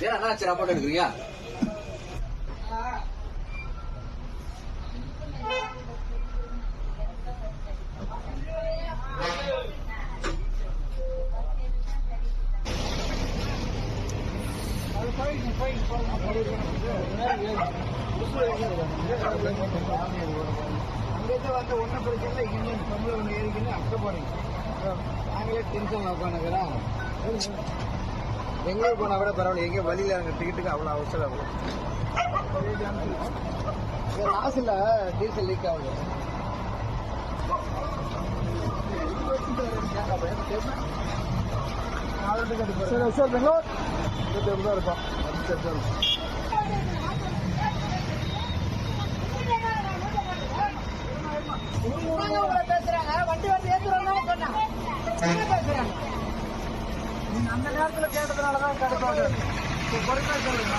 ஏன் அண்ணா சரி போட்டோ எடுக்கிறீங்க அங்கிருந்து வந்து ஒன்றும் பிரச்சனை இல்லை இங்கே தமிழ் ஒன்று ஏறிக்கின்னு அக்க நாங்களே டென்ஷன் உட்காந்துக்கிறோம். பெங்களூர் போனால் கூட பரவாயில்ல. எங்கே வழியில் அங்கே டிக்கெட்டுக்கு அவ்வளோ அவசரம் லாஸ்டில் டீசல் லீக் ஆகுது. சரி சார் பெங்களூர். தான் இருப்பான் சரி சார் பேசுறாங்க. வண்டி வந்து ஏற்றுறாங்க சொன்னாங்க. பேசுறாங்க? அந்த நேரத்தில் கேட்டதுனால தான் கிடைக்காது பொறுமையாக சொல்லுங்க.